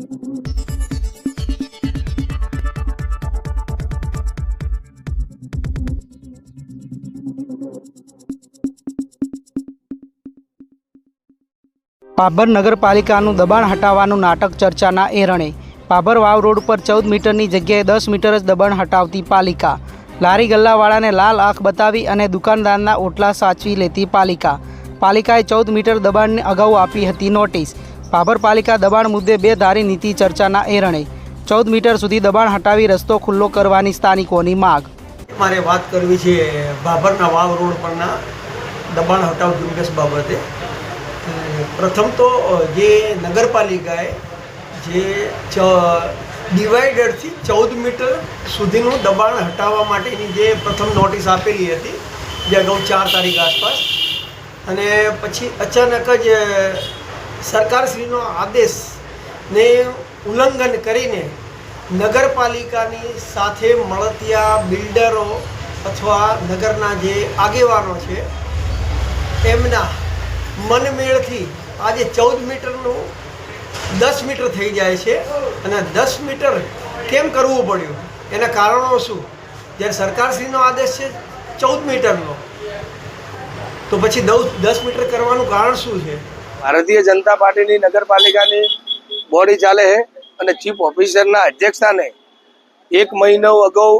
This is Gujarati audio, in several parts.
પાભર નગરપાલિકાનું દબાણ હટાવવાનું નાટક ચર્ચાના એરણે. પાભર વાવ રોડ પર ચૌદ મીટરની જગ્યાએ દસ મીટર જ દબાણ હટાવતી પાલિકા. લારી ગલ્લાવાળાને લાલ આંખ બતાવી અને દુકાનદારના ઓટલા સાચવી લેતી પાલિકા. પાલિકાએ ચૌદ મીટર દબાણને અગાઉ આપી હતી નોટિસ. પાભર પાલિકા દબાણ મુદ્દે બે ધારી નીતિ ચર્ચાના એરણે ચૌદ મીટર સુધી દબાણ હટાવી રસ્તો ખુલ્લો કરવાની સ્થાનિકોની માગ. મારે વાત કરવી છે ભાભરના વાવ રોડ પરના દબાણ હટાવ ઝુંબેશ બાબતે. પ્રથમ તો જે નગરપાલિકાએ જે ચ, ડિવાઈડરથી ચૌદ મીટર સુધીનું દબાણ હટાવવા માટેની જે પ્રથમ નોટિસ આપેલી હતી, જે અગાઉ ચાર તારીખ આસપાસ. અને પછી અચાનક જ સરકારશ્રીનો આદેશને ઉલ્લંઘન કરીને નગરપાલિકાની સાથે મળતિયા બિલ્ડરો અથવા નગરના જે આગેવાનો છે, એમના મનમેળથી આજે ચૌદ મીટરનું દસ મીટર થઈ જાય છે અને દસ મીટર કેમ કરવું પડ્યું? એના કારણો શું? જ્યારે સરકારશ્રીનો આદેશ છે ચૌદ મીટરનો, તો પછી દસ મીટર કરવાનું કારણ શું છે? ભારતીય જનતા પાર્ટીની નગરપાલિકાની બોડી ચાલે છે અને ચીફ ઓફિસરના અધ્યક્ષસ્થાને એક મહિનો અગાઉ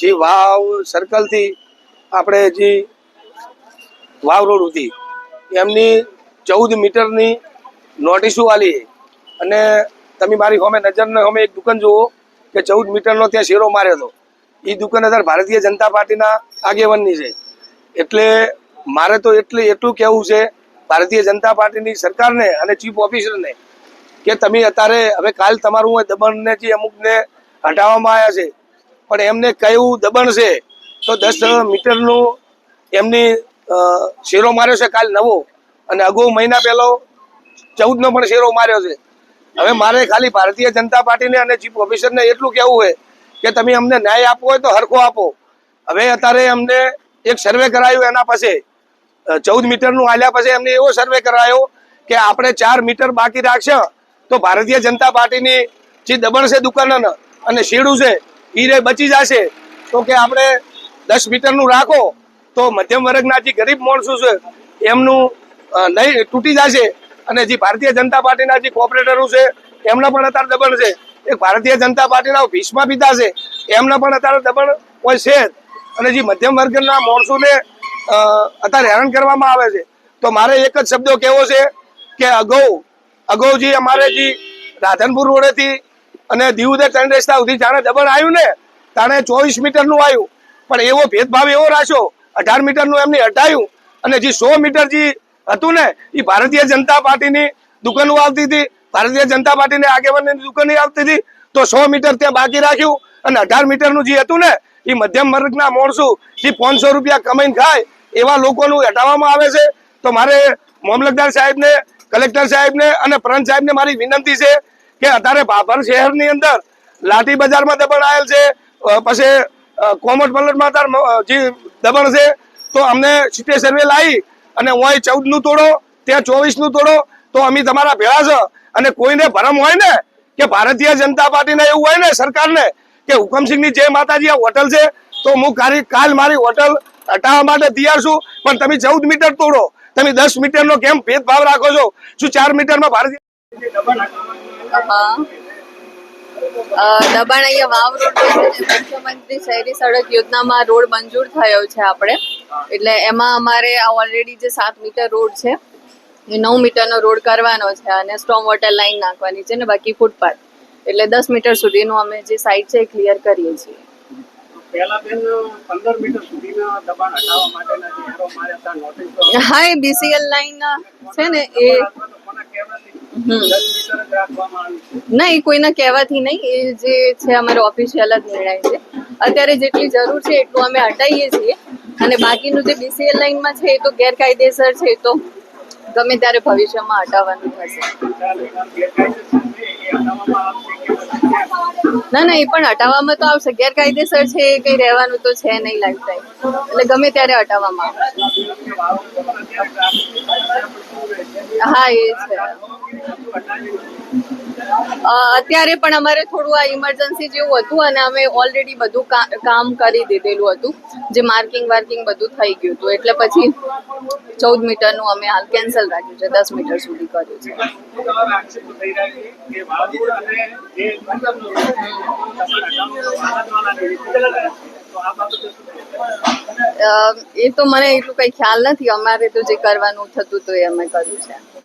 જે વાવ સર્કલથી આપણે જે વાવ રોડ હતી એમની ચૌદ મીટરની નોટિસો આલી અને તમે મારી સામે નજરને સામે એક દુકાન જુઓ કે ચૌદ મીટરનો ત્યાં શેરો માર્યો હતો. એ દુકાન અત્યારે ભારતીય જનતા પાર્ટીના આગેવાનની છે. એટલે મારે તો એટલે એટલું કહેવું છે ભારતીય જનતા પાર્ટીની સરકારને અને ચીફ ઓફિસરને કે તમે અત્યારે હવે કાલ તમારું દબાણને જે અમુકને હટાવવામાં આવ્યા છે, પણ એમને કયું દબણ છે, તો દસ મીટરનું એમની શેરો માર્યો છે કાલ નવો, અને અગાઉ મહિના પહેલો ચૌદનો પણ શેરો માર્યો છે. હવે મારે ખાલી ભારતીય જનતા પાર્ટીને અને ચીફ ઓફિસરને એટલું કહેવું હોય કે તમે અમને ન્યાય આપવો હોય તો હરખો આપો. હવે અત્યારે અમને એક સર્વે કરાયું એના પાસે ચૌદ મીટરનું આલ્યા પછી એમને એવો સર્વે કરાયો કે આપણે ચાર મીટર બાકી રાખશે, તો ભારતીય જનતા પાર્ટીની જે દબણ છે દુકાનના અને શેડું છે એ બચી જશે. તો કે આપણે દસ મીટરનું રાખો, તો મધ્યમ વર્ગના જે ગરીબ માણસો છે, એમનું નહીં તૂટી જશે. અને જે ભારતીય જનતા પાર્ટીના જે કોઓપરેટરો છે, એમના પણ અત્યારે દબણ છે. એક ભારતીય જનતા પાર્ટીના ભીષ્મા પિતા છે એમના પણ અત્યારે દબણ હોય છે. અને જે મધ્યમ વર્ગના માણસોને અત્યારે હેરાન કરવામાં આવે છે. તો મારે એક જ શબ્દો કેવો છે કે અગાઉ અગાઉ જે અમારે જે રાધનપુર રોડેથી અને દીવદર ત્રણ રસ્તા સુધી જાણે દબાણ આવ્યું ને, તાણે ચોવીસ મીટરનું આવ્યું. પણ એવો ભેદભાવ, એવો રાખ્યો અઢાર મીટરનું એમને હટાયું અને જે સો મીટર જે હતું ને, એ ભારતીય જનતા પાર્ટીની દુકાનો આવતી હતી. ભારતીય જનતા પાર્ટીની આગેવાનની દુકાનો આવતી હતી. તો સો મીટર ત્યાં બાકી રાખ્યું અને અઢાર મીટરનું જે હતું ને, એ મધ્યમ વર્ગના માણસો જે પાંચસો રૂપિયા કમાઈને ખાય એવા લોકોનું હટાવવામાં આવે છે. તો મારે મામલતદાર સાહેબને, કલેક્ટર સાહેબને અને પ્રાંત સાહેબને મારી વિનંતી છે કે અત્યારે ભાભર શહેરની અંદર લાઠી બજારમાં દબાણ આવેલ છે. પછી કોમટ પલટ પલટમાં જે દબાણ છે, તો અમને સીટે સર્વે લાવી અને હું ચૌદનું તોડો, ત્યાં ચોવીસનું તોડો, તો અમે તમારા ભેળા છો. અને કોઈને ભરમ હોય ને, કે ભારતીય જનતા પાર્ટીને એવું હોય ને સરકારને, કે હુકમસિંહની જે માતાજી આ હોટલ છે, તો હું કાલ મારી હોટલ હટાવવા માટે તૈયાર છું. પણ તમે ચૌદ મીટર તોડો. તમે દસ મીટરનો કેમ ભેદભાવ રાખો છો? શું ચાર મીટરમાં ભારતીય દબાણ અહીંયા વાવ રોડ મુખ્યમંત્રી શહેરી સડક યોજનામાં રોડ મંજૂર થયો છે આપણે. એટલે એમાં અમારે ઓલરેડી જે સાત મીટર રોડ છે, એ નવ મીટરનો રોડ કરવાનો છે અને સ્ટોમ વોટર લાઈન નાખવાની છે ને બાકી ફૂટપાથ એટલે દસ મીટર સુધીનું અમે જે સાઈડ છે એ ક્લિયર કરીએ છીએ. હા એ બીસીએલ લાઈન છે ને એ ના એ કોઈના કહેવાથી નહીં એ જે છે અમારો ઓફિશિયલ જ નિર્ણય છે. અત્યારે જેટલી જરૂર છે એટલું અમે હટાવીએ છીએ. અને બાકીનું જે બીસીએલ લાઈનમાં છે એ તો ગેરકાયદેસર છે એ તો ગમે ત્યારે ભવિષ્યમાં હટાવવાનું થશે. ના ના, એ પણ હટાવવામાં તો આવશે. ગેરકાયદેસર છે એ કઈ રહેવાનું તો છે નહીં લાઈફ ટાઈમ એટલે ગમે ત્યારે હટાવવામાં હા, એ છે. અત્યારે પણ અમારે થોડું આ ઇમરજન્સી જેવું હતું અને અમે ઓલરેડી બધું કામ કરી દીધેલું હતું. જે માર્કિંગ વાર્કિંગ બધું થઈ ગયું હતું. એટલે પછી ચૌદ મીટરનું અમે હાલ કેન્સલ ટોટલ રાખ્યું છે, દસ મીટર સુધી કર્યું છે. એ તો મને એટલું કઈ ખ્યાલ નથી, અમારે તો જે કરવાનું થતું હતું એ અમે કર્યું છે.